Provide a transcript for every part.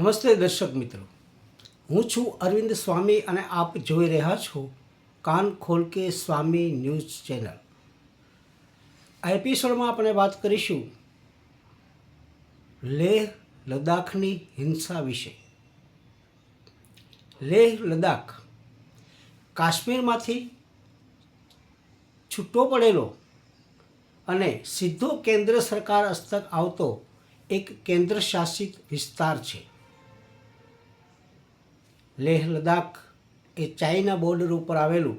નમસ્તે દર્શક મિત્રો. હું છું અરવિંદ સ્વામી અને આપ જોઈ રહ્યા છો કાન ખોલ કે સ્વામી ન્યૂઝ ચેનલ. આ એપિસોડમાં આપણે વાત કરીશું લેહ લદ્દાખની હિંસા વિશે. લેહ લદ્દાખ કાશ્મીરમાંથી છૂટો પડેલો અને સીધો કેન્દ્ર સરકાર હસ્તક આવતો એક કેન્દ્ર શાસિત વિસ્તાર છે. લેહ લદ્દાખ એ ચાઇના બોર્ડર ઉપર આવેલું,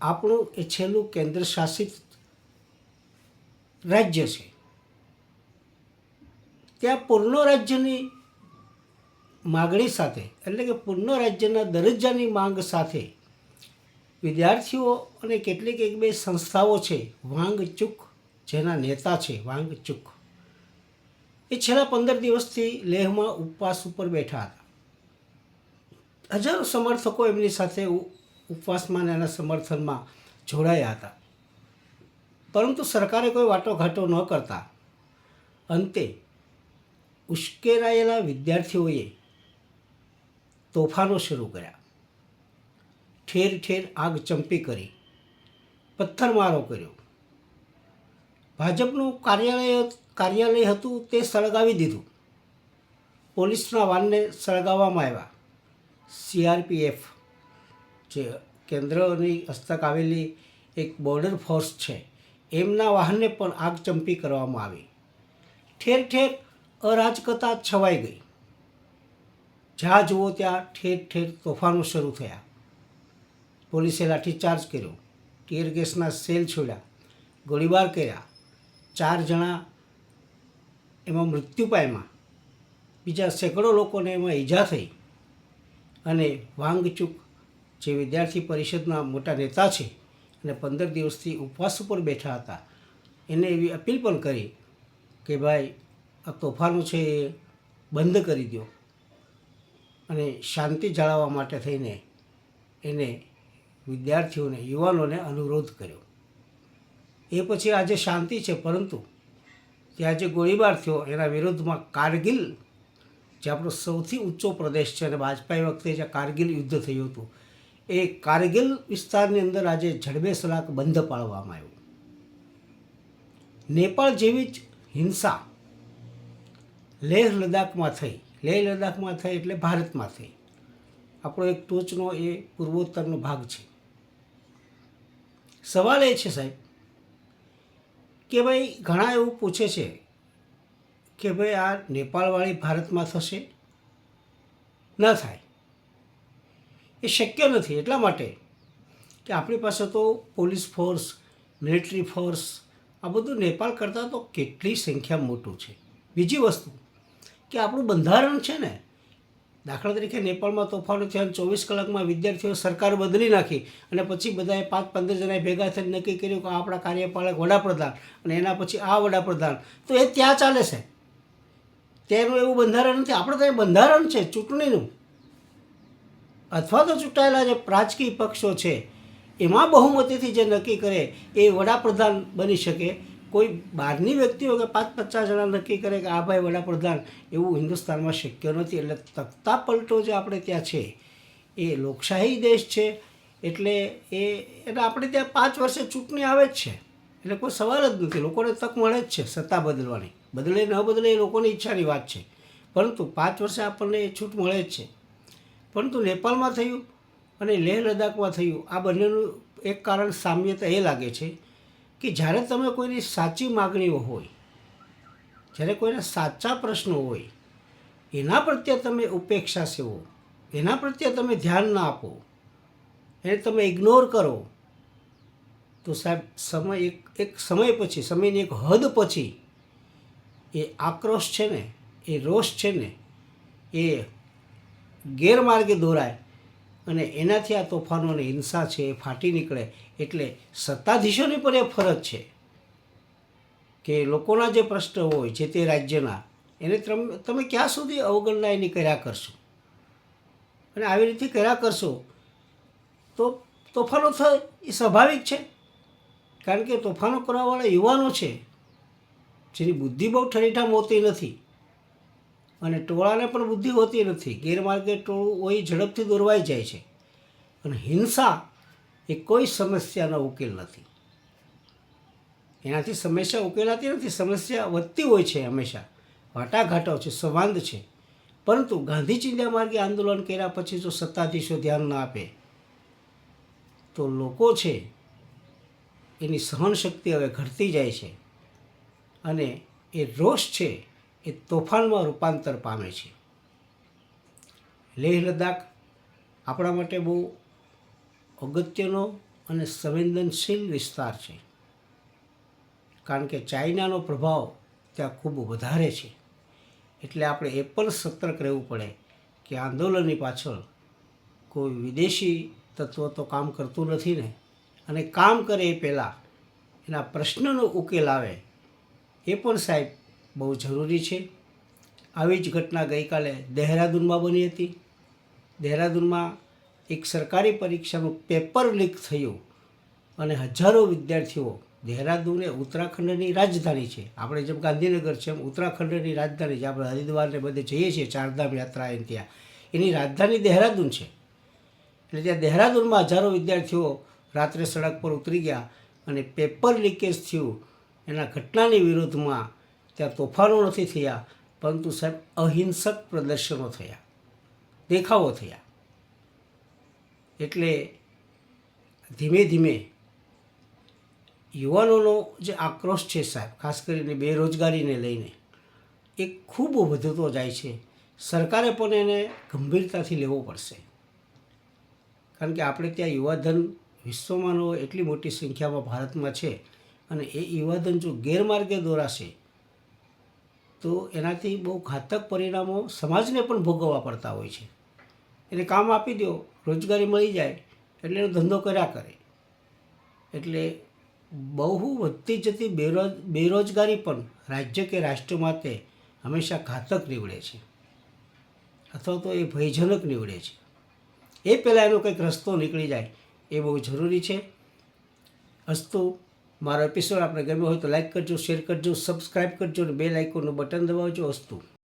આપણું એ છેલ્લું કેન્દ્ર શાસિત રાજ્ય છે. ત્યાં પૂર્ણ રાજ્યની માગણી સાથે, એટલે કે પૂર્ણ રાજ્યના દરજ્જાની માંગ સાથે વિદ્યાર્થીઓ અને કેટલીક એક બે સંસ્થાઓ છે વાંગચુક જેના નેતા છે વાંગચુક એ છેલ્લા પંદર દિવસથી લેહમાં ઉપવાસ ઉપર બેઠા હતા. હજારો સમર્થકો એમની સાથે ઉપવાસમાં અને એના સમર્થનમાં જોડાયા હતા. પરંતુ સરકારે કોઈ વાટોઘાટો ન કરતા. અંતે ઉશ્કેરાયેલા વિદ્યાર્થીઓએ તોફાનો શરૂ કર્યા. ઠેર ઠેર આગ ચંપી કરી, પથ્થરમારો કર્યો. ભાજપનું કાર્યાલય કાર્યાલય હતું તે સળગાવી દીધું. પોલીસના વાનને સળગાવવામાં આવ્યા. સીઆરપીએફ જે કેન્દ્રની હસ્તક આવેલી એક બોર્ડર ફોર્સ છે, એમના વાહનને પણ આગ ચંપી કરવામાં આવી. ઠેર ઠેર અરાજકતા છવાઈ ગઈ. જ્યાં જુઓ ત્યાં ઠેર ઠેર તોફાનો શરૂ થયા. પોલીસે લાઠીચાર્જ કર્યો, ટીયર ગેસના સેલ છોડ્યા, ગોળીબાર કર્યા. ચાર જણા એમાં મૃત્યુ પામ્યા. બીજા સેંકડો લોકોને એમાં ઈજા થઈ. અને વાંગચુક, જે વિદ્યાર્થી પરિષદના મોટા નેતા છે અને પંદર દિવસથી ઉપવાસ ઉપર બેઠા હતા, એને એવી અપીલ પણ કરી કે ભાઈ, આ તોફાનો છે એ બંધ કરી દો અને શાંતિ જાળવવા માટે થઈને એને વિદ્યાર્થીઓને, યુવાનોને અનુરોધ કર્યો. એ પછી આજે શાંતિ છે, પરંતુ ત્યાં જે ગોળીબાર થયો. એના વિરુદ્ધમાં કારગિલ જે આપણો સૌથી ઊંચો પ્રદેશ છે અને વાજપેયી વખતે જે કારગિલ યુદ્ધ થયું હતું, એ કારગિલ વિસ્તારની અંદર આજે જડબે સલાક બંધ પાડવામાં આવ્યું. નેપાળ જેવી જ હિંસા લેહ લદ્દાખમાં થઈ. લેહ લદ્દાખમાં થઈ એટલે ભારતમાં થઈ. આપણો એક ટોચનો એ પૂર્વોત્તરનો ભાગ છે. સવાલ એ છે સાહેબ કે ભાઈ ઘણા એવું પૂછે છે કે ભાઈ આ નેપાળવાળી ભારતમાં થશે? ન થાય. એ શક્ય નથી. એટલા માટે કે આપણી પાસે તો પોલીસ ફોર્સ, મિલિટરી ફોર્સ, આ બધું નેપાળ કરતાં તો કેટલી સંખ્યા મોટું છે. બીજી વસ્તુ કે આપણું બંધારણ છે ને, દાખલા તરીકે નેપાળમાં તોફાનો થયા ચોવીસ કલાકમાં વિદ્યાર્થીઓ સરકાર બદલી નાખી અને પછી બધાએ પાંચ પંદર જણાએ ભેગા થઈને નક્કી કર્યું કે આપણા કાર્યપાલક વડાપ્રધાન અને એના પછી આ વડાપ્રધાન. તો એ ત્યાં ચાલે છે. ત્યાંનું એવું બંધારણ નથી. આપણે ત્યાં બંધારણ છે, ચૂંટણીનું. અથવા તો ચૂંટાયેલા જે રાજકીય પક્ષો છે, એમાં બહુમતીથી જે નક્કી કરે, એ વડાપ્રધાન બની શકે. કોઈ બહારની વ્યક્તિઓ કે પાંચ પચાસ જણા નક્કી કરે કે આ ભાઈ વડાપ્રધાન એવું હિન્દુસ્તાનમાં શક્ય નથી. એટલે તખ્તા પલટો જે આપણે ત્યાં છે, એ લોકશાહી દેશ છે. એટલે એ, એટલે આપણે ત્યાં પાંચ વર્ષે ચૂંટણી આવે જ છે. એટલે કોઈ સવાલ જ નથી. લોકોને તક મળે જ છે સત્તા બદલવાની. બદલે ન બદલે એ લોકોની ઈચ્છાની વાત છે. પરંતુ પાંચ વર્ષે આપણને છૂટ મળે જ છે. પરંતુ નેપાળમાં થયું અને લેહ લદ્દાખમાં થયું, આ બંનેનું એક કારણ સામ્યતા એ લાગે છે કે જ્યારે તમે કોઈની સાચી માગણીઓ હોય, જ્યારે કોઈના સાચા પ્રશ્નો હોય, એના પ્રત્યે તમે ઉપેક્ષા સેવો, એના પ્રત્યે તમે ધ્યાન ના આપો, એને તમે ઇગ્નોર કરો, તો સાહેબ સમય એક એક સમય પછી, સમયની એક હદ પછી એ આક્રોશ છે ને, એ રોષ છે ને, એ ગેરમાર્ગે દોરાય અને એનાથી આ તોફાનો અને હિંસા છે, એ ફાટી નીકળે એટલે સત્તાધીશોની પણ એ ફરજ છે કે લોકોના જે પ્રશ્ન હોય જે તે રાજ્યના, એને તમે તમે ક્યાં સુધી અવગણના એની કર્યા કરશો? અને આવી રીતે કર્યા કરશો, તો તોફાનો થાય, એ સ્વાભાવિક છે. કારણ કે તોફાનો કરવાવાળા યુવાનો છે જેની બુદ્ધિ બહુ ઠરીઠામ હોતી નથી અને ટોળાને પણ બુદ્ધિ હોતી નથી. ગેરમાર્ગે ટોળું હોય ઝડપથી દોરવાઈ જાય છે. અને હિંસા એ કોઈ સમસ્યાનો ઉકેલ નથી. એનાથી સમસ્યા ઉકેલાતી નથી. સમસ્યા વધતી હોય છે હંમેશા. વાટાઘાટો છે, સંવાદ છે. પરંતુ ગાંધી ચિંતા માર્ગે આંદોલન કર્યા પછી જો સત્તાધીશો ધ્યાન ના આપે, તો લોકો છે, એની સહનશક્તિ હવે ઘટતી જાય છે. અને એ રોષ છે એ તોફાનમાં રૂપાંતર પામે છે. લેહ લદ્દાખ આપણા માટે બહુ અગત્યનો અને સંવેદનશીલ વિસ્તાર છે. કારણ કે ચાઇનાનો પ્રભાવ ત્યાં ખૂબ વધારે છે. એટલે આપણે એ પણ સતર્ક રહેવું પડે કે આંદોલનની પાછળ કોઈ વિદેશી તત્વ તો કામ કરતું નથી ને. અને કામ કરે એ પહેલાં એના પ્રશ્નનો ઉકેલ આવે એ પણ સાહેબ બહુ જરૂરી છે. આવી જ ઘટના ગઈકાલે દહેરાદૂનમાં બની હતી. દહેરાદૂનમાં એક સરકારી પરીક્ષાનું પેપર લીક થયું અને હજારો વિદ્યાર્થીઓ દહેરાદૂન એ ઉત્તરાખંડની રાજધાની છે. આપણે જેમ ગાંધીનગર છે એમ ઉત્તરાખંડની રાજધાની છે. આપણે હરિદ્વારને બધે જઈએ છીએ, ચારધામ યાત્રા એ ત્યાં. એની રાજધાની દહેરાદૂન છે. એટલે ત્યાં દહેરાદૂનમાં હજારો વિદ્યાર્થીઓ રાત્રે સડક પર ઉતરી ગયા અને પેપર લીકેજ થયું એના ઘટનાની વિરુદ્ધમાં ત્યાં તોફાનો નથી થયા, પરંતુ સાહેબ અહિંસક પ્રદર્શનો થયા, દેખાવો થયા. એટલે ધીમે ધીમે યુવાનોનો જે આક્રોશ છે સાહેબ, ખાસ કરીને બેરોજગારીને લઈને, એ ખૂબ વધતો જાય છે. સરકારે પણ એને ગંભીરતાથી લેવો પડશે. કારણ કે આપણે ત્યાં યુવાધન વિશ્વમાંનો એટલી મોટી સંખ્યામાં ભારતમાં છે અને એ યુવાધન જો ગેરમાર્ગે દોરાશે, તો એનાથી બહુ ઘાતક પરિણામો સમાજને પણ ભોગવવા પડતા હોય છે. એને કામ આપી દો, રોજગારી મળી જાય, એટલે એનો ધંધો કર્યા કરે. એટલે બહુ વધતી જતી બેરોજ બેરોજગારી પણ રાજ્ય કે રાષ્ટ્ર માટે હંમેશા ઘાતક નીવડે છે. અથવા તો એ ભયજનક નીવડે છે. એ પહેલાં એનો કંઈક રસ્તો નીકળી જાય, એ બહુ જરૂરી છે. અસ્તુ મારો એપિસોડ આપણે ગમ્યો હોય તો લાઇક કરજો શેર કરજો સબસ્ક્રાઈબ કરજો અને બે લાઇકોનું બટન દબાવજો અસ્તુ.